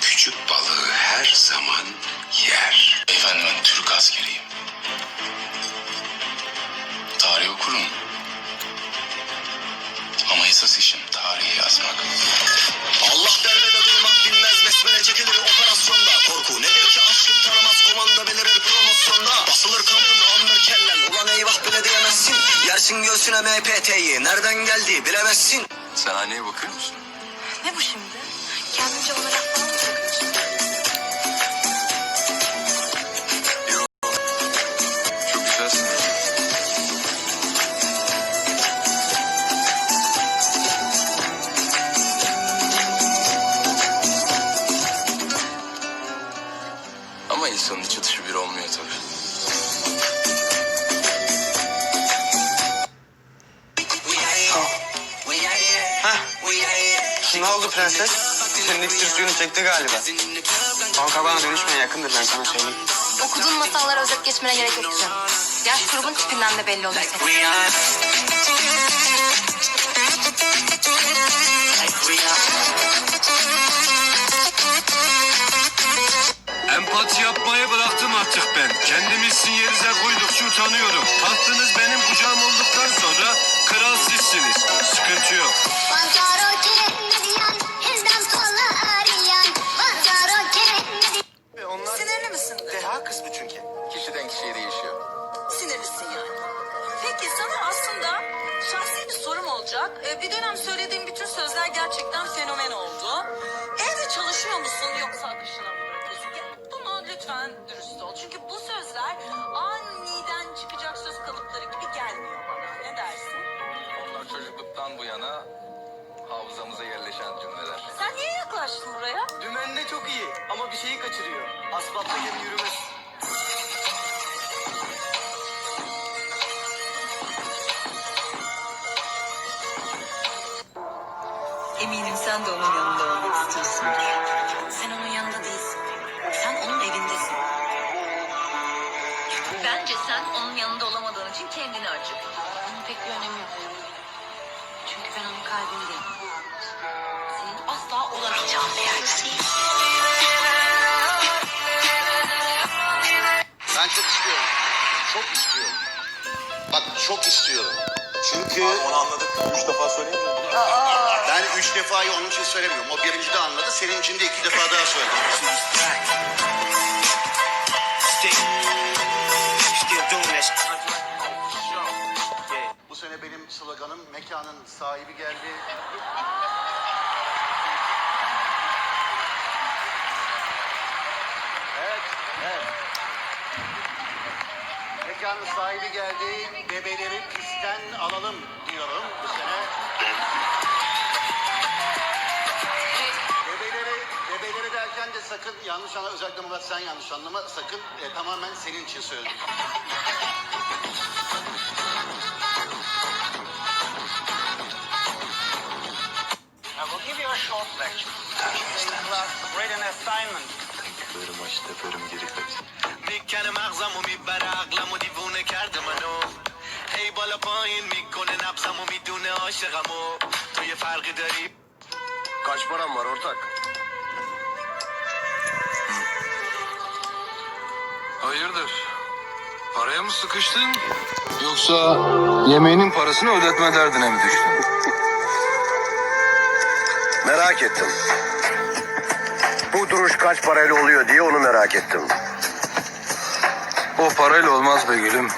Küçük balığı her zaman yer. Efendim ben Türk askeriyim. Tarih okurum. Ama esas işim tarihi yazmak. Allah derbede durmak bilmez besmele çekilir operasyonda Korku nedir ki aşkım tanımaz komanda belirir promosyonda Basılır kampın andır kellen ulan eyvah bile diyemezsin Yersin göğsüne MPT'yi nereden geldi bilemezsin Sen anneye bakıyor musun? Ne bu şimdi? Kendince olarak falan mı takıyorsun? Çok güzelsin. Ama insanın içi Ne oldu prenses? Senin iksir suyunu çekti galiba. Kanka bana dönüşmeye yakındır ben sana söyleyeyim. Okuduğun masallara özet geçmene gerek yok canım. Yaş grubun tipinden de belli oluyor senin. Empati yapmayı bıraktım artık ben. Kendimi sizin yerinize koydukça utanıyorum. Tahtınız benim kucağım olduktan sonra kral sizsiniz. Sıkıntı yok. Olacak. Ee, bir dönem söylediğim bütün sözler gerçekten fenomen oldu. Evde çalışıyor musun yoksa akışına mı bırakıyorsun? Ya, bunu lütfen dürüst ol. Çünkü bu sözler aniden çıkacak söz kalıpları gibi gelmiyor bana. Ne dersin? Onlar çocukluktan bu yana hafızamıza yerleşen cümleler. Sen niye yaklaştın buraya? Dümende çok iyi ama bir şeyi kaçırıyor. Asfaltta yürümez. Eminim sen de onun yanında olmak istiyorsundur. Sen onun yanında değilsin. Sen onun evindesin. Bence sen onun yanında olamadığın için kendini acı. Bunun pek bir önemi yok. Çünkü ben onun kalbindeyim. Senin asla olamayacağın bir yerdesin. Ben çok istiyorum. Çok istiyorum. Bak çok istiyorum. Çünkü... Onu anladık. Üç defa söyleyeyim mi? Ben üç defayı onun için söylemiyorum. O birinci de anladı. Senin için de iki defa daha söyledim. Bu sene benim sloganım mekanın sahibi geldi. Mekanın sahibi geldi. Bebeleri pistten alalım diyorum bu sene. sakın yanlış anlama. Özellikle Murat sen yanlış anlama. Sakın e, tamamen senin için söyledim. I will give you a short lecture. You have read an assignment. Teperim aç teperim geri kaç. میکنه مغزمو میبره عقلمو دیوونه کرده منو هی بالا پایین میکنه نبزمو میدونه عاشقمو تو یه فرقی داری Kaç param var ortak? Paraya mı sıkıştın? Yoksa yemeğinin parasını ödetme derdine mi düştün? Merak ettim. Bu duruş kaç parayla oluyor diye onu merak ettim. O parayla olmaz be gülüm.